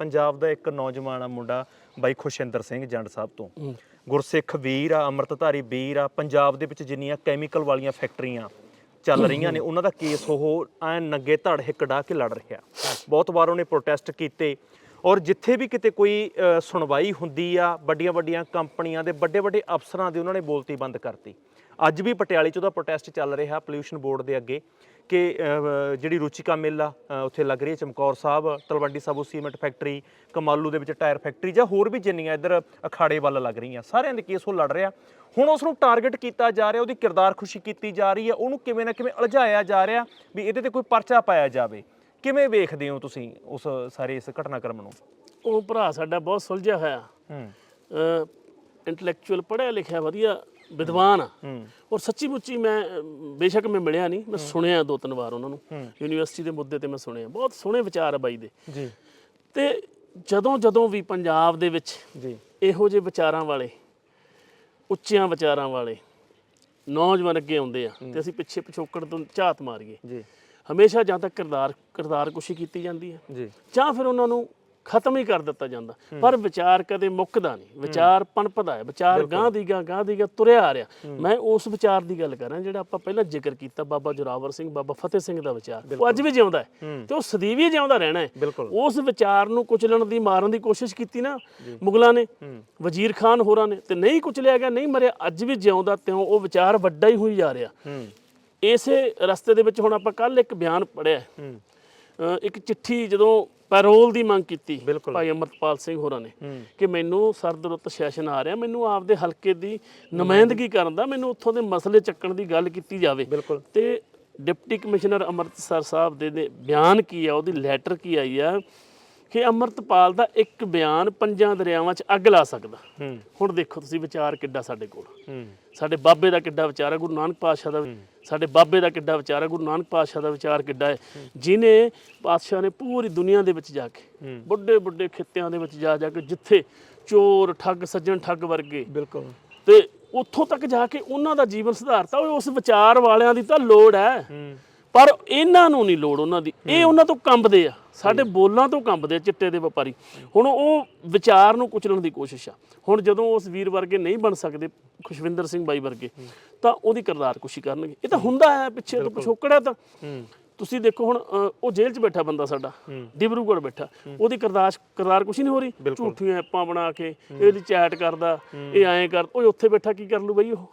ਪੰਜਾਬ ਦਾ ਇੱਕ ਨੌਜਵਾਨ ਆ ਮੁੰਡਾ ਬਾਈ ਖੁਸ਼ਿੰਦਰ ਸਿੰਘ ਜੰਡ ਸਾਹਿਬ ਤੋਂ। ਗੁਰਸਿੱਖ ਵੀਰ ਆ ਅੰਮ੍ਰਿਤਧਾਰੀ ਵੀਰ ਆ ਪੰਜਾਬ ਦੇ ਵਿੱਚ ਜਿੰਨੀਆਂ ਕੈਮੀਕਲ ਵਾਲੀਆਂ ਫੈਕਟਰੀਆਂ ਚੱਲ ਰਹੀਆਂ ਨੇ ਉਹਨਾਂ ਦਾ ਕੇਸ ਉਹ ਐ ਨੰਗੇ ਧੜ ਹਿੱਕ ਡਾ ਕੇ ਲੜ ਰਿਹਾ। ਬਹੁਤ ਵਾਰ ਉਹਨੇ ਪ੍ਰੋਟੈਸਟ ਕੀਤੇ। ਔਰ ਜਿੱਥੇ ਵੀ ਕਿਤੇ ਕੋਈ ਸੁਣਵਾਈ ਹੁੰਦੀ ਆ ਵੱਡੀਆਂ ਵੱਡੀਆਂ ਕੰਪਨੀਆਂ ਦੇ ਵੱਡੇ ਵੱਡੇ ਅਫਸਰਾਂ ਦੇ ਉਹਨਾਂ ਨੇ ਬੋਲਤੀ ਬੰਦ ਕਰਤੀ। ਅੱਜ ਵੀ ਪਟਿਆਲੇ 'ਚ ਉਹਦਾ ਪ੍ਰੋਟੈਸਟ ਚੱਲ ਰਿਹਾ ਪੋਲਿਊਸ਼ਨ ਬੋਰਡ ਦੇ ਅੱਗੇ ਕਿ ਜਿਹੜੀ ਰੁਚਿਕਾ ਮਿੱਲ ਆ ਉੱਥੇ ਲੱਗ ਰਹੀ ਹੈ ਚਮਕੌਰ ਸਾਹਿਬ, ਤਲਵੰਡੀ ਸਾਬੋ ਸੀਮੈਂਟ ਫੈਕਟਰੀ ਕਮਾਲੂ ਦੇ ਵਿੱਚ ਟਾਇਰ ਫੈਕਟਰੀ ਜਾਂ ਹੋਰ ਵੀ ਜਿੰਨੀਆਂ ਇੱਧਰ ਅਖਾੜੇ ਵੱਲ ਲੱਗ ਰਹੀਆਂ। ਸਾਰਿਆਂ ਦੇ ਕੇਸ ਉਹ ਲੜ ਰਿਹਾ। ਹੁਣ ਉਸ ਨੂੰ ਟਾਰਗੇਟ ਕੀਤਾ ਜਾ ਰਿਹਾ, ਉਹਦੀ ਕਿਰਦਾਰ ਖੁਸ਼ੀ ਕੀਤੀ ਜਾ ਰਹੀ ਹੈ, ਉਹਨੂੰ ਕਿਵੇਂ ਨਾ ਕਿਵੇਂ ਉਲਝਾਇਆ ਜਾ ਰਿਹਾ ਵੀ ਇਹਦੇ ਤੇ ਕੋਈ ਪਰਚਾ ਪਾਇਆ ਜਾਵੇ। ਕਿਵੇਂ ਵੇਖਦੇ ਹੋ ਤੁਸੀਂ ਉਸ ਸਾਰੇ ਇਸ ਘਟਨਾਕ੍ਰਮ ਨੂੰ? ਉਹ ਭਰਾ ਸਾਡਾ ਬਹੁਤ ਸੁਲਝਿਆ ਹੋਇਆ। ਹੂੰ। ਇੰਟੈਲੈਕਚੁਅਲ ਪੜ੍ਹਿਆ ਲਿਖਿਆ ਵਧੀਆ ਵਿਦਵਾਨ ਆ। ਔਰ ਸੱਚੀ ਮੁੱਚੀ ਮੈਂ ਬੇਸ਼ੱਕ ਮੈਂ ਮਿਲਿਆ ਨਹੀਂ ਮੈਂ ਸੁਣਿਆ ਦੋ ਤਿੰਨ ਵਾਰ ਉਹਨਾਂ ਨੂੰ। ਯੂਨੀਵਰਸਿਟੀ ਦੇ ਮੁੱਦੇ ਤੇ ਮੈਂ ਸੁਣਿਆ। ਬਹੁਤ ਸੋਹਣੇ ਵਿਚਾਰ ਆ ਬਾਈ ਦੇ। ਜੀ। ਤੇ ਜਦੋਂ ਜਦੋਂ ਵੀ ਪੰਜਾਬ ਦੇ ਵਿੱਚ ਜੀ। ਇਹੋ ਜਿਹੇ ਵਿਚਾਰਾਂ ਵਾਲੇ ਉੱਚਿਆਂ ਵਿਚਾਰਾਂ ਵਾਲੇ ਨੌਜਵਾਨ ਅੱਗੇ ਆਉਂਦੇ ਆ ਤੇ ਅਸੀਂ ਪਿੱਛੇ ਪਿਛੋਕੜ ਤੋਂ ਝਾਤ ਮਾਰੀਏ। ਜੀ। ਹਮੇਸ਼ਾ ਜਾਂ ਤਾਂ ਕਿਰਦਾਰ ਕਿਰਦਾਰ ਕੁਸ਼ੀ ਕੀਤੀ ਜਾਂਦੀ ਹੈ। ਜੀ। ਜਾਂ ਫਿਰ ਉਹਨਾਂ ਨੂੰ ਖਤਮ ਹੀ ਕਰ ਦਿੱਤਾ ਜਾਂਦਾ। ਪਰ ਵਿਚਾਰ ਕਦੇ ਮੁੱਕਦਾ ਨਹੀਂ। ਵਿਚਾਰ ਪਨਪਦਾ ਹੈ। ਵਿਚਾਰ ਗਾਂ ਦੀ ਗਾਂ ਗਾਂ ਦੀ ਗਾਂ ਤੁਰਿਆ ਆ ਰਿਹਾ। ਮੈਂ ਉਸ ਵਿਚਾਰ ਦੀ ਗੱਲ ਕਰ ਰਿਹਾ ਜਿਹੜਾ ਆਪਾਂ ਪਹਿਲਾਂ ਜ਼ਿਕਰ ਕੀਤਾ ਬਾਬਾ ਜੋਰਾਵਰ ਸਿੰਘ ਬਾਬਾ ਫਤਿਹ ਸਿੰਘ ਦਾ ਵਿਚਾਰ। ਉਹ ਅੱਜ ਵੀ ਜਿਉਂਦਾ ਹੈ ਤੇ ਉਹ ਸਦੀਵ ਜਿਉਂਦਾ ਰਹਿਣਾ ਹੈ। ਉਸ ਵਿਚਾਰ ਨੂੰ ਕੁਚਲਣ ਦੀ ਮਾਰਨ ਦੀ ਕੋਸ਼ਿਸ਼ ਕੀਤੀ ਨਾ ਮੁਗਲਾਂ ਨੇ। ਵਜ਼ੀਰ ਖਾਨ ਹੋਰਾਂ ਨੇ। ਤੇ ਨਹੀਂ ਕੁਚਲਿਆ ਗਿਆ ਨਹੀਂ ਮਰਿਆ ਅੱਜ ਵੀ ਜਿਉਂਦਾ ਤਿਉਂ ਉਹ ਵਿਚਾਰ ਵੱਡਾ ਹੀ ਹੋਈ ਜਾ ਰਿਹਾ। ਇਸੇ ਰਸਤੇ ਦੇ ਵਿੱਚ ਹੁਣ ਆਪਾਂ ਕੱਲ ਇੱਕ ਬਿਆਨ ਪੜਿਆ ਇੱਕ ਚਿੱਠੀ ਜਦੋਂ ਪੈਰੋਲ ਦੀ ਮੰਗ ਕੀਤੀ। ਭਾਈ ਅਮਰਪਾਲ ਸਿੰਘ ਹੋਰਾਂ ਨੇ। ਕਿ ਮੈਨੂੰ ਸਰਦ ਰੁੱਤ ਸੈਸ਼ਨ ਆ ਰਿਹਾ ਮੈਨੂੰ ਆਪਦੇ ਹਲਕੇ ਦੀ ਨੁਮਾਇੰਦਗੀ ਕਰਨ ਦਾ ਮੈਨੂੰ ਉੱਥੋਂ ਦੇ ਮਸਲੇ ਚੱਕਣ ਦੀ ਗੱਲ ਕੀਤੀ ਜਾਵੇ। ਬਿਲਕੁਲ। ਤੇ ਡਿਪਟੀ ਕਮਿਸ਼ਨਰ ਅੰਮ੍ਰਿਤਸਰ ਸਾਹਿਬ ਦੇ ਬਿਆਨ ਕੀ ਆ ਉਹਦੀ ਲੈਟਰ ਕੀ ਆਈ ਆ? ਕਿ ਅੰਮ੍ਰਿਤਪਾਲ ਦਾ ਇੱਕ ਬਿਆਨ ਪੰਜਾਂ ਦਰਿਆਵਾਂ 'ਚ ਅੱਗ ਲਾ ਸਕਦਾ। ਹੁਣ ਦੇਖੋ ਤੁਸੀਂ ਵਿਚਾਰ ਕਿੱਡਾ ਸਾਡੇ ਕੋਲ। ਸਾਡੇ ਬਾਬੇ ਦਾ ਕਿੱਡਾ ਵਿਚਾਰ ਹੈ ਗੁਰੂ ਨਾਨਕ ਪਾਤਸ਼ਾਹ ਦਾ ਸਾਡੇ ਬਾਬੇ ਦਾ ਕਿੱਡਾ ਵਿਚਾਰ ਹੈ ਗੁਰੂ ਨਾਨਕ ਪਾਤਸ਼ਾਹ ਦਾ ਵਿਚਾਰ ਕਿੱਡਾ ਹੈ। ਜਿਨੇ ਪਾਤਸ਼ਾਹ ਨੇ ਪੂਰੀ ਦੁਨੀਆ ਦੇ ਵਿੱਚ ਜਾ ਕੇ ਵੱਡੇ ਵੱਡੇ ਖਿੱਤਿਆਂ ਦੇ ਵਿੱਚ ਜਾ ਜਾ ਕੇ ਜਿੱਥੇ ਚੋਰ ਠੱਗ ਸੱਜਣ ਠੱਗ ਵਰਗੇ ਬਿਲਕੁਲ। ਤੇ ਉੱਥੋਂ ਤੱਕ ਜਾ ਕੇ ਉਹਨਾਂ ਦਾ ਜੀਵਨ ਸੁਧਾਰਤਾ ਉਸ ਵਿਚਾਰ ਵਾਲਿਆਂ ਦੀ ਤਾਂ ਲੋੜ ਹੈ। ਹੂੰ। ਪਰ ਇਹਨਾਂ ਨੂੰ ਨਹੀਂ ਲੋੜ ਉਹਨਾਂ ਦੀ। ਇਹ ਉਹਨਾਂ ਤੋਂ ਕੰਬਦੇ ਆ। ਸਾਡੇ ਬੋਲਾਂ ਤੋਂ ਕੰਬਦੇ ਆ ਚਿੱਟੇ ਦੇ ਵਪਾਰੀ। ਹੁਣ ਉਹ ਵਿਚਾਰ ਨੂੰ ਕੁਚਲਣ ਦੀ ਕੋਸ਼ਿਸ਼ ਆ। ਹੁਣ ਜਦੋਂ ਉਸ ਵੀਰ ਵਰਗੇ ਨਹੀਂ ਬਣ ਸਕਦੇ ਖੁਸ਼ਵਿੰਦਰ ਸਿੰਘ ਬਾਈ ਵਰਗੇ ਤਾਂ ਉਹਦੀ ਕਿਰਦਾਰ ਕੁਸ਼ੀ ਕਰਨਗੇ। ਇਹ ਤਾਂ ਹੁੰਦਾ ਹੈ ਪਿੱਛੇ ਤੋਂ ਪਿਛੋਕੜ ਤਾਂ। ਤੁਸੀਂ ਦੇਖੋ ਹੁਣ ਉਹ ਜੇਲ੍ਹ 'ਚ ਬੈਠਾ ਬੰਦਾ ਸਾਡਾ ਡਿਬਰੂਗੜ੍ਹ ਬੈਠਾ। ਉਹਦੀ ਕਿਰਦਾਰ ਕਿਰਦਾਰ ਕੁਛ ਨਹੀਂ ਹੋ ਰਹੀ। ਝੂਠੀਆਂ ਐਪਾਂ ਬਣਾ ਕੇ ਇਹਦੀ ਚੈਟ ਕਰਦਾ ਇਹ ਐਂ ਕਰ ਉਹ ਉੱਥੇ ਬੈਠਾ ਕੀ ਕਰ ਲੂ ਬਈ ਉਹ?